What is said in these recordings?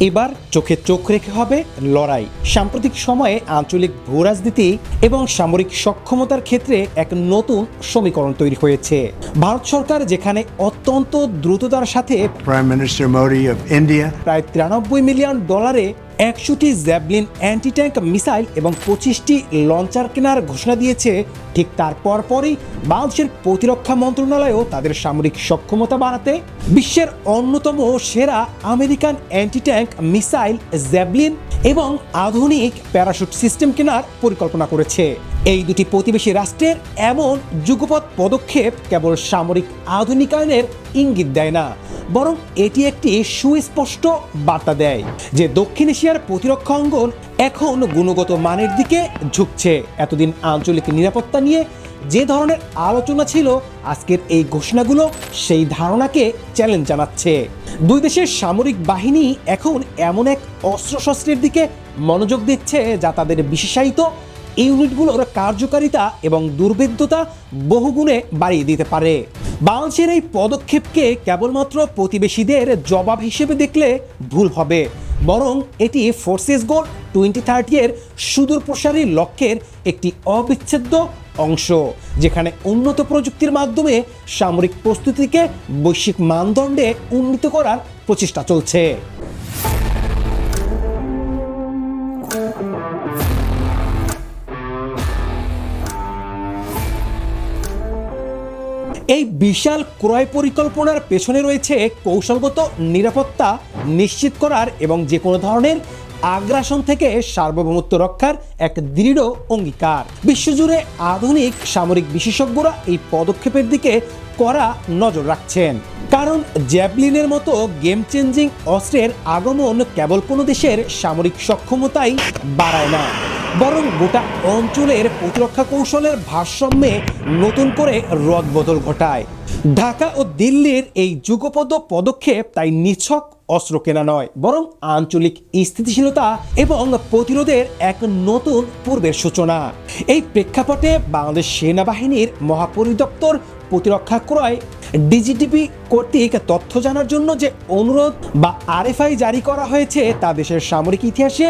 এবার চোখে চোখ রেখে হবে লড়াই। সাম্প্রতিক সময়ে আঞ্চলিক ভূরাজনীতি এবং সামরিক সক্ষমতার ক্ষেত্রে এক নতুন সমীকরণ তৈরি হয়েছে। ভারত সরকার যেখানে অত্যন্ত দ্রুততার সাথে প্রাইম মিনিস্টার অফ ইন্ডিয়া প্রায় তিরানব্বই মিলিয়ন ডলারে একশোটি জ্যাভলিন অ্যান্টি ট্যাঙ্ক মিসাইল এবং পঁচিশটি লঞ্চার কেনার ঘোষণা দিয়েছে। ঠিক তার পরপরই বাংলাদেশের প্রতিরক্ষা মন্ত্রণালয়ও তাদের সামরিক সক্ষমতা বাড়াতে বিশ্বের অন্যতম সেরা American anti tank missile Javelin এবং আধুনিক প্যারাশুট সিস্টেম কেনার পরিকল্পনা করেছে। এই দুটি প্রতিবেশী রাষ্ট্রের এমন যুগপৎ পদক্ষেপ কেবল সামরিক আধুনিকায়নের ইঙ্গিত দেয় না। বরং এটি একটি সুস্পষ্ট বার্তা দেয় যে দক্ষিণ এশিয়ার প্রতিরক্ষা অঙ্গন এখন গুণগত মানের দিকে ঝুঁকছে। এতদিন আঞ্চলিক নিরাপত্তা নিয়ে যে ধরনের আলোচনা ছিল, আজকের এই ঘোষণাগুলো সেই ধারণাকে চ্যালেঞ্জ জানাচ্ছে। দুই দেশের সামরিক বাহিনী এখন এমন এক অস্ত্রশস্ত্রের দিকে মনোযোগ দিচ্ছে যা তাদের বিশেষায়িত ইউনিটগুলোর কার্যকারিতা এবং দুর্ভেদ্যতা বহুগুণে বাড়িয়ে দিতে পারে। বাংলাদেশের এই পদক্ষেপকে কেবলমাত্র প্রতিবেশীদের জবাব হিসেবে দেখলে ভুল হবে। বরং এটি ফোর্সেস গোল টোয়েন্টি থার্টি এর সুদূর প্রসারী লক্ষ্যের একটি অবিচ্ছেদ্য অংশ, যেখানে উন্নত প্রযুক্তির মাধ্যমে সামরিক প্রস্তুতিকে বৈশ্বিক মানদণ্ডে উন্নীত করার প্রচেষ্টা চলছে। এই বিশাল ক্রয় পরিকল্পনার পেছনে রয়েছে কৌশলগত নিরাপত্তা নিশ্চিত করার এবং যে কোনো ধরনের আগ্রাসন থেকে সার্বভৌমত্ব রক্ষার এক দৃঢ় অঙ্গীকার। বিশ্বজুড়ে আধুনিক সামরিক বিশেষজ্ঞরা এই পদক্ষেপের দিকে কড়া নজর রাখছেন। কারণ জ্যাভলিনের মতো গেম চেঞ্জিং অস্ত্রের আগমন কেবল কোনো দেশের সামরিক সক্ষমতাই বাড়ায় না। বরং গোটা অঞ্চলের প্রতিরক্ষা কৌশলের ভারসাম্যে নতুন করে রদবদল ঘটায়। ঢাকা ও দিল্লির এই যুগপদ পদক্ষেপ তাই নিছক অস্ত্র কেনা নয়, বরং আঞ্চলিক স্থিতিশীলতা এবং প্রতিরোধের এক নতুন পূর্বের সূচনা। এই প্রেক্ষাপটে বাংলাদেশ সেনাবাহিনীর মহাপরিদপ্তর প্রতিরক্ষা ক্রয় ডিজিটিপি কর্তৃক তথ্য জানার জন্য যে অনুরোধ বা আরএফআই জারি করা হয়েছে, তা দেশের সামরিক ইতিহাসে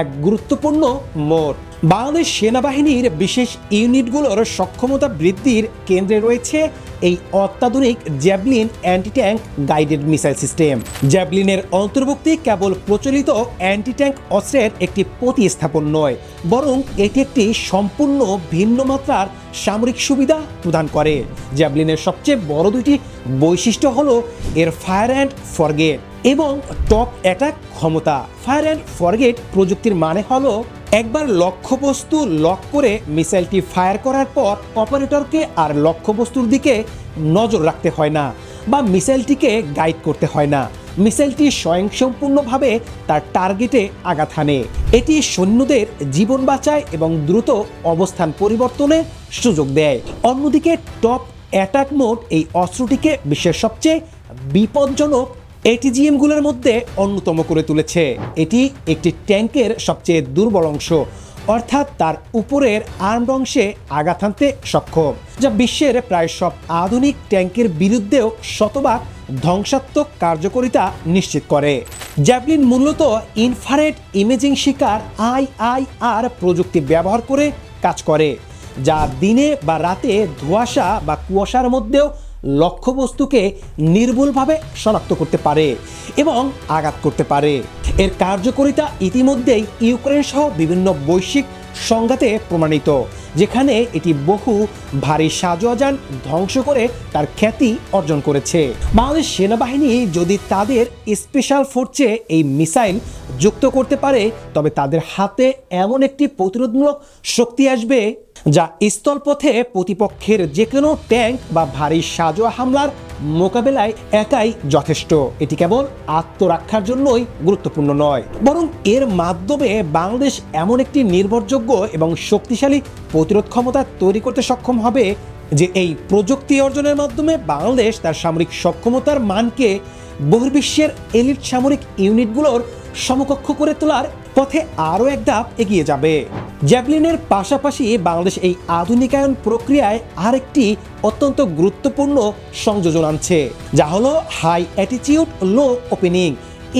এক গুরুত্বপূর্ণ মোড়। বাংলাদেশ সেনাবাহিনীর বিশেষ ইউনিটগুলোর সক্ষমতা বৃদ্ধির কেন্দ্রে রয়েছে এই অত্যাধুনিক Javelin anti tank guided missile system. জ্যাভলিনের অন্তর্ভুক্তি কেবল প্রচলিত অ্যান্টি ট্যাঙ্ক অস্ত্রের একটি প্রতিস্থাপন নয়, বরং এটি একটি সম্পূর্ণ ভিন্ন মাত্রার সামরিক সুবিধা প্রদান করে। জ্যাভলিনের সবচেয়ে বড় দুইটি বৈশিষ্ট্য হল এর ফায়ার অ্যান্ড ফরগেট এবং টপ অ্যাটাক ক্ষমতা। ফায়ার অ্যান্ড ফরগেট প্রযুক্তির মানে হলো একবার লক্ষ্যবস্তু লক করে মিসাইলটি ফায়ার করার পর অপারেটরকে আর লক্ষ্যবস্তুর দিকে নজর রাখতে হয় না বা মিসাইলটিকে গাইড করতে হয় না। মিসাইলটি স্বয়ংসম্পূর্ণভাবে তার টার্গেটে আঘাত হানে। এটি সৈন্যদের জীবন বাঁচায় এবং দ্রুত অবস্থান পরিবর্তনে সুযোগ দেয়। অন্যদিকে টপ অ্যাটাক মোড এই অস্ত্রটিকে বিশ্বের সবচেয়ে বিপজ্জনক এটিজিএমগুলোর মধ্যে অন্যতম করে তুলেছে। এটি একটি ট্যাঙ্কের সবচেয়ে দুর্বল অংশ, অর্থাৎ তার উপরের আর্ম অংশে আঘাত হানতে সক্ষম, যা বিশ্বের প্রায় সব আধুনিক ট্যাঙ্কের বিরুদ্ধেও শতভাগ ধ্বংসাত্মক কার্যকারিতা নিশ্চিত করে। জ্যাভলিন মূলত ইনফারেট ইমেজিং শিকার আইআইআর প্রযুক্তি ব্যবহার করে কাজ করে, যা দিনে বা রাতে ধোঁয়াশা বা কুয়াশার মধ্যেও লক্ষ্যবস্তুকে নির্ভুলভাবে শনাক্ত করতে পারে এবং আঘাত করতে পারে। এর কার্যকারিতা ইতিমধ্যেই ইউক্রেন সহ বিভিন্ন বৈশ্বিক সংঘাতে প্রমাণিত। যেখানে এটি বহু ভারী সাজোয়াজান ধ্বংস করে তার খ্যাতি অর্জন করেছে। বাংলাদেশ সেনাবাহিনী যদি তাদের স্পেশাল ফোর্সে এই মিসাইল যুক্ত করতে পারে, তবে তাদের হাতে এমন একটি প্রতিরোধমূলক শক্তি আসবে যা স্থলপথে প্রতিপক্ষের যে কোনো ট্যাঙ্ক বা ভারী সাজোয়া হামলার মোকাবেলায় একাই যথেষ্ট। এটি কেবল আত্মরক্ষার জন্যই গুরুত্বপূর্ণ নয়, বরং এর মাধ্যমে বাংলাদেশ এমন একটি নির্ভরযোগ্য এবং শক্তিশালী প্রতিরোধ ক্ষমতা তৈরি করতে সক্ষম হবে যে এই প্রযুক্তি অর্জনের মাধ্যমে বাংলাদেশ তার সামরিক সক্ষমতার মানকে বহির্বিশ্বের এলিট সামরিক ইউনিটগুলোর সমকক্ষ করে তোলার পথে আরও এক ধাপ এগিয়ে যাবে। জ্যাভলিনের পাশাপাশি বাংলাদেশ এই আধুনিকায়ন প্রক্রিয়ায় আরেকটি অত্যন্ত গুরুত্বপূর্ণ সংযোজন আনছে, যা হলো হাই অ্যাটিটিউড লো ওপেনিং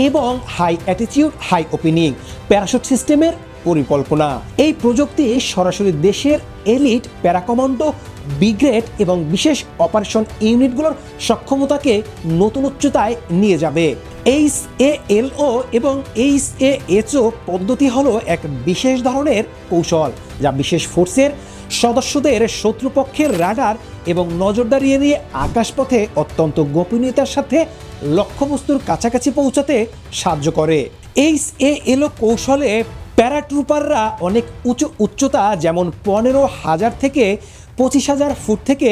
এবং high attitude high opening parachute সিস্টেমের পরিকল্পনা। এই প্রযুক্তি সরাসরি দেশের এলিট, প্যারাকমান্ডো, বিগ্রেড এবং বিশেষ অপারেশন ইউনিটগুলোর সক্ষমতাকে নতুন উচ্চতায় নিয়ে যাবে। এইচ এ এল ও এবং এইচ এ এইচও পদ্ধতি হলো এক বিশেষ ধরনের কৌশল, যা বিশেষ ফোর্সের সদস্যদের শত্রুপক্ষের রাডার এবং নজরদারি এড়িয়ে আকাশপথে অত্যন্ত গোপনীয়তার সাথে লক্ষ্যবস্তুর কাছাকাছি পৌঁছাতে সাহায্য করে। এইচ এ কৌশলে প্যারাট্রুপাররা অনেক উঁচু উচ্চতা, যেমন পনেরো হাজার থেকে পঁচিশ হাজার ফুট থেকে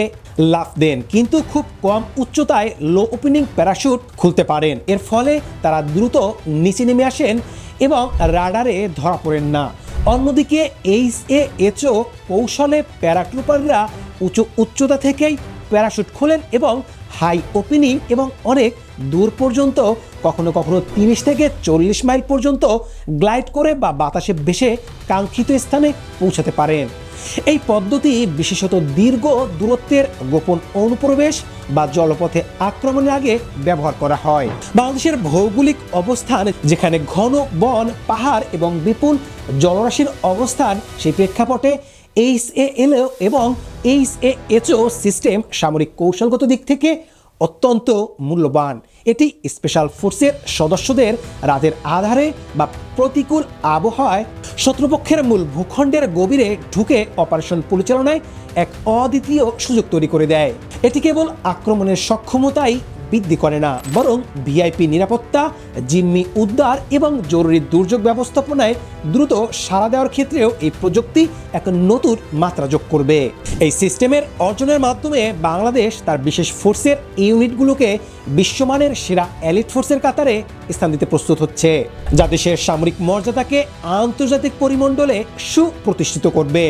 লাফ দেন, কিন্তু খুব কম উচ্চতায় লো ওপেনিং প্যারাশুট খুলতে পারেন। এর ফলে তারা দ্রুত নিচে নেমে আসেন এবং রাডারে ধরা পড়েন না। অন্যদিকে এইচ এ এচও কৌশলে প্যারাট্রুপাররা উঁচু উচ্চতা থেকেই প্যারাশুট খোলেন এবং হাই ওপেনিং এবং অনেক দূর পর্যন্ত কখনো কখনো তিরিশ থেকে চল্লিশ মাইল পর্যন্ত গ্লাইড করে বা বাতাসে ভেসে কাঙ্ক্ষিত স্থানে পৌঁছাতে পারেন। এই পদ্ধতি বিশেষত দীর্ঘ দূরত্বের গোপন অনুপ্রবেশ বা জলপথে আক্রমণের আগে ব্যবহার করা হয়। বাংলাদেশের ভৌগোলিক অবস্থান যেখানে ঘন বন, পাহাড় এবং বিপুল জলরাশির অবস্থান, সেই প্রেক্ষাপটে এইচ এ এল এবং এইচ এ এইচও সিস্টেম সামরিক কৌশলগত দিক থেকে অত্যন্ত মূল্যবান। এটি স্পেশাল ফোর্সের সদস্যদের রাতের আধারে বা প্রতিকূল আবহাওয়ায় শত্রুপক্ষের মূল ভূখণ্ডের গভীরে ঢুকে অপারেশন পরিচালনায় এক অদ্বিতীয় সুযোগ তৈরি করে দেয়। এটি কেবল আক্রমণের সক্ষমতাই বৃদ্ধি করে না, বরং ভিআইপি নিরাপত্তা, জিম্মি উদ্ধার এবং জরুরি দুর্যোগ ব্যবস্থাপনায় দ্রুত সাড়া দেওয়ার ক্ষেত্রেও এই প্রযুক্তি এক নতুন মাত্রা যোগ করবে। এই সিস্টেমের অর্জনের মাধ্যমে বাংলাদেশ তার বিশেষ ফোর্সের ইউনিটগুলোকে বিশ্বমানের সেরা এলিট ফোর্সের কাতারে স্থান দিতে প্রস্তুত হচ্ছে। যা দেশের সামরিক মর্যাদাকে আন্তর্জাতিক পরিমণ্ডলে সুপ্রতিষ্ঠিত করবে।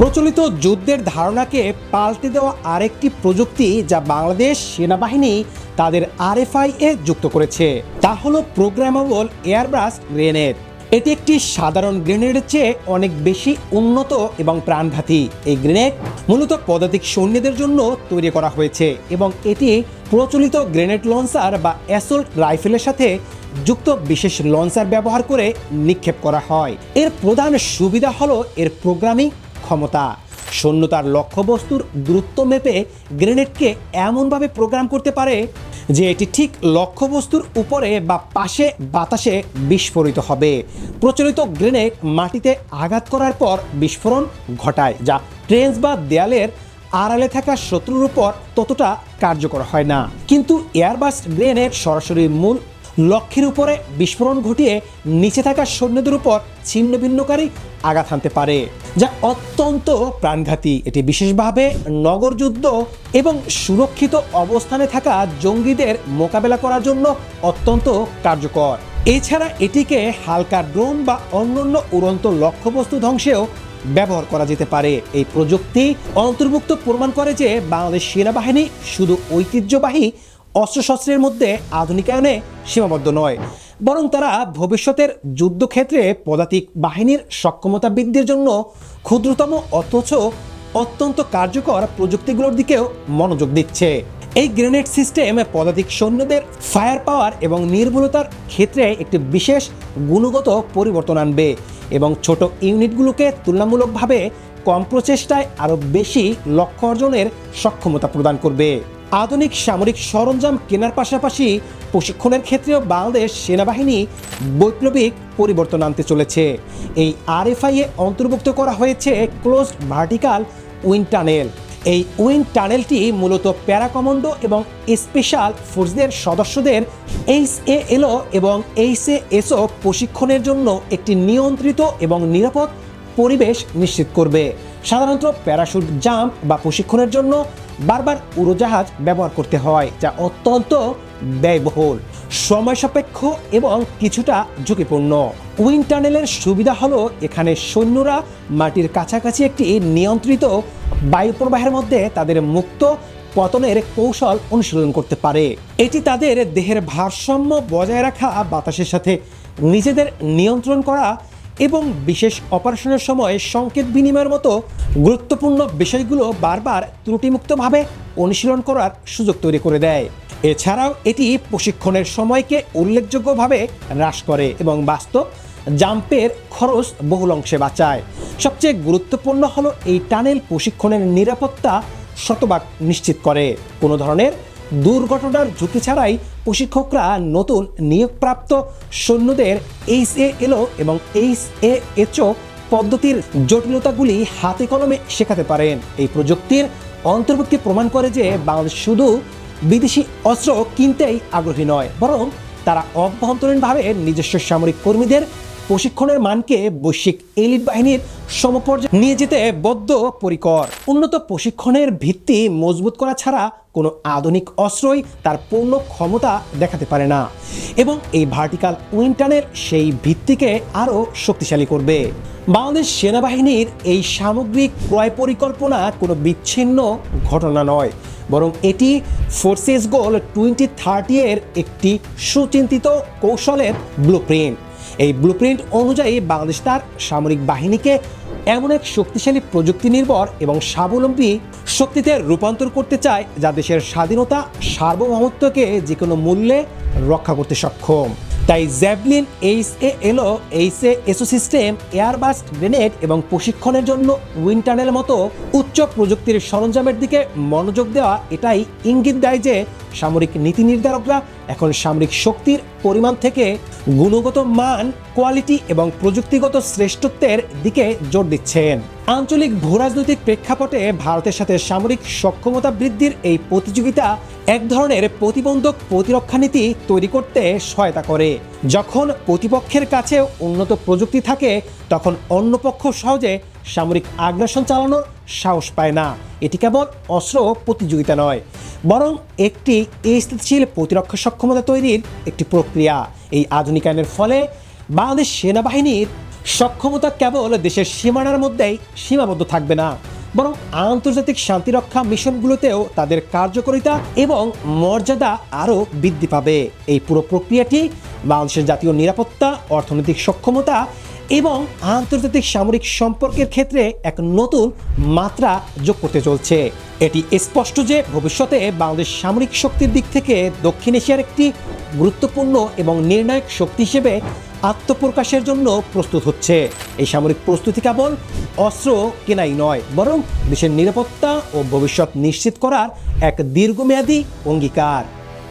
প্রচলিত যুদ্ধের ধারণাকে পাল্টে দেওয়া আরেকটি প্রযুক্তি যা বাংলাদেশ সেনাবাহিনী তাদের আরএফআই এ যুক্ত করেছে, তা হলো প্রোগ্রামেবল এয়ারব্রাস গ্রেনেড। এটি একটি সাধারণ গ্রেনেডের চেয়ে অনেক বেশি উন্নত এবং প্রাণঘাতী। এই গ্রেনেড মূলত পদাতিক সৈন্যদের জন্য তৈরি করা হয়েছে এবং এটি প্রচলিত গ্রেনেড লঞ্চার বা অ্যাসল্ট রাইফেলের সাথে যুক্ত বিশেষ লঞ্চার ব্যবহার করে নিক্ষেপ করা হয়। এর প্রধান সুবিধা হলো এর প্রোগ্রামিং ক্ষমতা। সৈন্য তার লক্ষ্যবস্তুর দূরত্ব মেপে গ্রেনেডকে এমনভাবে প্রোগ্রাম করতে পারে যে এটি ঠিক লক্ষ্যবস্তুর উপরে বা পাশে বাতাসে বিস্ফোরিত হবে। প্রচলিত গ্রেনেড মাটিতে আঘাত করার পর বিস্ফোরণ ঘটায়, যা ট্রেন্স বা দেয়ালের আড়ালে থাকা শত্রুর উপর ততটা কার্যকর হয় না। কিন্তু এয়ারবাস গ্রেনেড সরাসরি মূল লক্ষ্যের উপরে বিস্ফোরণ ঘটিয়ে নিচে থাকা সৈন্যদের উপর ছিন্ন ভিন্নকারী আঘাত হানতে পারে, যা অত্যন্ত প্রাণঘাতী। এটি বিশেষভাবে নগরযুদ্ধ এবং সুরক্ষিত অবস্থানে থাকা জঙ্গিদের মোকাবেলা করার জন্য অত্যন্ত কার্যকর। এছাড়া এটিকে হালকা ড্রোন বা অন্যান্য উড়ন্ত লক্ষ্যবস্তু ধ্বংসেও ব্যবহার করা যেতে পারে। এই প্রযুক্তি অন্তর্ভুক্ত প্রমাণ করে যে বাংলাদেশ সেনাবাহিনী শুধু ঐতিহ্যবাহী অস্ত্রশস্ত্রের মধ্যে আধুনিকায়নে সীমাবদ্ধ নয়, বরং তারা ভবিষ্যতের যুদ্ধক্ষেত্রে পদাতিক বাহিনীর সক্ষমতা বৃদ্ধির জন্য ক্ষুদ্রতম অথচ অত্যন্ত কার্যকর প্রযুক্তিগুলোর দিকেও মনোযোগ দিচ্ছে। এই গ্রেনেড সিস্টেম পদাতিক সৈন্যদের ফায়ার পাওয়ার এবং নির্ভুলতার ক্ষেত্রে একটি বিশেষ গুণগত পরিবর্তন আনবে এবং ছোট ইউনিটগুলোকে তুলনামূলকভাবে কম প্রচেষ্টায় আরও বেশি লক্ষ্য অর্জনের সক্ষমতা প্রদান করবে। আধুনিক সামরিক সরঞ্জাম কেনার পাশাপাশি প্রশিক্ষণের ক্ষেত্রেও বাংলাদেশ সেনাবাহিনী বৈপ্লবিক পরিবর্তন আনতে চলেছে। এই আরএফআই এ অন্তর্ভুক্ত করা হয়েছে ক্লোজড ভার্টিক্যাল উইন টানেল। এই উইং টানেলটি মূলত প্যারাকমান্ডো এবং স্পেশাল ফোর্সদের সদস্যদের এইচ এ এলও এবং এইচ এ এসও প্রশিক্ষণের জন্য একটি নিয়ন্ত্রিত এবং নিরাপদ পরিবেশ নিশ্চিত করবে। সাধারণত প্যারাশুট, জাম্প বা প্রশিক্ষণের জন্য বারবার উড়োজাহাজ ব্যবহার করতে হয়, যা অত্যন্ত ব্যয়বহুল সময় সাপেক্ষ এবং কিছুটা ঝুঁকিপূর্ণ। উইং টানেলের সুবিধা হলো এখানে সৈন্যরা মাটির কাছাকাছি একটি নিয়ন্ত্রিত বায়ুপ্রবাহের মধ্যে তাদের মুক্ত পতনের কৌশল অনুশীলন করতে পারে। এটি তাদের দেহের ভারসাম্য বজায় রাখা, বাতাসের সাথে নিজেদের নিয়ন্ত্রণ করা এবং বিশেষ অপারেশনের সময় সংকেত বিনিময়ের মতো গুরুত্বপূর্ণ বিষয়গুলো বারবার ত্রুটিমুক্তভাবে অনুশীলন করার সুযোগ তৈরি করে দেয়। এছাড়াও এটি প্রশিক্ষণের সময়কে উল্লেখযোগ্যভাবে হ্রাস করে এবং বাস্তব জাম্পের খরচ বহুল অংশে বাঁচায়। সবচেয়ে গুরুত্বপূর্ণ হলো এই টানেল প্রশিক্ষণের নিরাপত্তা শতভাগ নিশ্চিত করে। কোনো ধরনের দুর্ঘটনার ঝুঁকি ছাড়াই প্রশিক্ষকরা নতুন নিয়োগপ্রাপ্ত সৈন্যদের এইচ এ এলো এবং এইচ এ এইচও পদ্ধতির জটিলতাগুলি হাতে কলমে শেখাতে পারেন। এই প্রযুক্তির অন্তর্ভুক্তি প্রমাণ করে যে বাংলাদেশ শুধু বিদেশি অস্ত্র কিনতেই আগ্রহী নয়, বরং তারা অভ্যন্তরীণভাবে নিজস্ব সামরিক কর্মীদের প্রশিক্ষণের মানকে বৈশ্বিক এলিট বাহিনীর সমপর্যায়ে নিয়ে যেতে বদ্ধ পরিকর। উন্নত প্রশিক্ষণের ভিত্তি মজবুত করা ছাড়া কোনো আধুনিক অস্ত্রই তার পূর্ণ ক্ষমতা দেখাতে পারে না। এবং এই ভার্টিক্যাল উইন্টানের সেই ভিত্তিকে আরও শক্তিশালী করবে। বাংলাদেশ সেনাবাহিনীর এই সামগ্রিক ক্রয় পরিকল্পনা কোনো বিচ্ছিন্ন ঘটনা নয়, বরং এটি ফোর্সেস গোল টোয়েন্টি থার্টি এর একটি সুচিন্তিত কৌশলের ব্লুপ্রিন্ট এই ব্লুপ্রিন্ট অনুযায়ী বাংলাদেশ তার সামরিক বাহিনীকে এমন এক শক্তিশালী প্রযুক্তি নির্ভর এবং স্বাবলম্বী শক্তিতে রূপান্তর করতে চায় যা দেশের স্বাধীনতা, সার্বভৌমত্বকে যে কোনো মূল্যে রক্ষা করতে সক্ষম। তাই জ্যাভলিন এইচ এ এলো এইচ এ এসো সিস্টেম এয়ারবাস গ্রেনেড এবং প্রশিক্ষণের জন্য উইন্টার্নের মতো উচ্চ প্রযুক্তির সরঞ্জামের দিকে মনোযোগ দেওয়া এটাই ইঙ্গিত দেয় যে সামরিক নীতি নির্ধারকরা এখন সামরিক শক্তির পরিমাণ থেকে গুণগত মান কোয়ালিটি এবং প্রযুক্তিগত শ্রেষ্ঠত্বের দিকে জোর দিচ্ছেন। আঞ্চলিক ভূরাজনৈতিক প্রেক্ষাপটে ভারতের সাথে সামরিক সক্ষমতা বৃদ্ধির এই প্রতিযোগিতা এক ধরনের প্রতিবন্ধক প্রতিরক্ষা নীতি তৈরি করতে সহায়তা করে। যখন প্রতিপক্ষের কাছে উন্নত প্রযুক্তি থাকে, তখন অন্য পক্ষ সহজে সামরিক আগ্রাসন চালানোর সাহস পায় না। এটি কেবল অস্ত্র প্রতিযোগিতা নয়, বরং একটি স্থিতিশীল প্রতিরক্ষা সক্ষমতা তৈরির একটি প্রক্রিয়া। এই আধুনিকায়নের ফলে বাংলাদেশ সেনাবাহিনীর সক্ষমতা কেবল দেশের সীমানার মধ্যেই সীমাবদ্ধ থাকবে না, বরং আন্তর্জাতিক শান্তিরক্ষা মিশনগুলোতেও তাদের কার্যকারিতা এবং মর্যাদা আরও বৃদ্ধি পাবে। এই পুরো প্রক্রিয়াটি বাংলাদেশের জাতীয় নিরাপত্তা, অর্থনৈতিক সক্ষমতা এবং আন্তর্জাতিক সামরিক সম্পর্কের ক্ষেত্রে এক নতুন মাত্রা যোগ করতে চলছে। এটি স্পষ্ট যে ভবিষ্যতে বাংলাদেশ সামরিক শক্তির দিক থেকে দক্ষিণ এশিয়ার একটি গুরুত্বপূর্ণ এবং নির্ণায়ক শক্তি হিসেবে আত্মপ্রকাশের জন্য প্রস্তুত হচ্ছে। এই সামরিক প্রস্তুতি কেবল অস্ত্র কেনাই নয়, বরং দেশের নিরাপত্তা ও ভবিষ্যৎ নিশ্চিত করার এক দীর্ঘমেয়াদী অঙ্গীকার।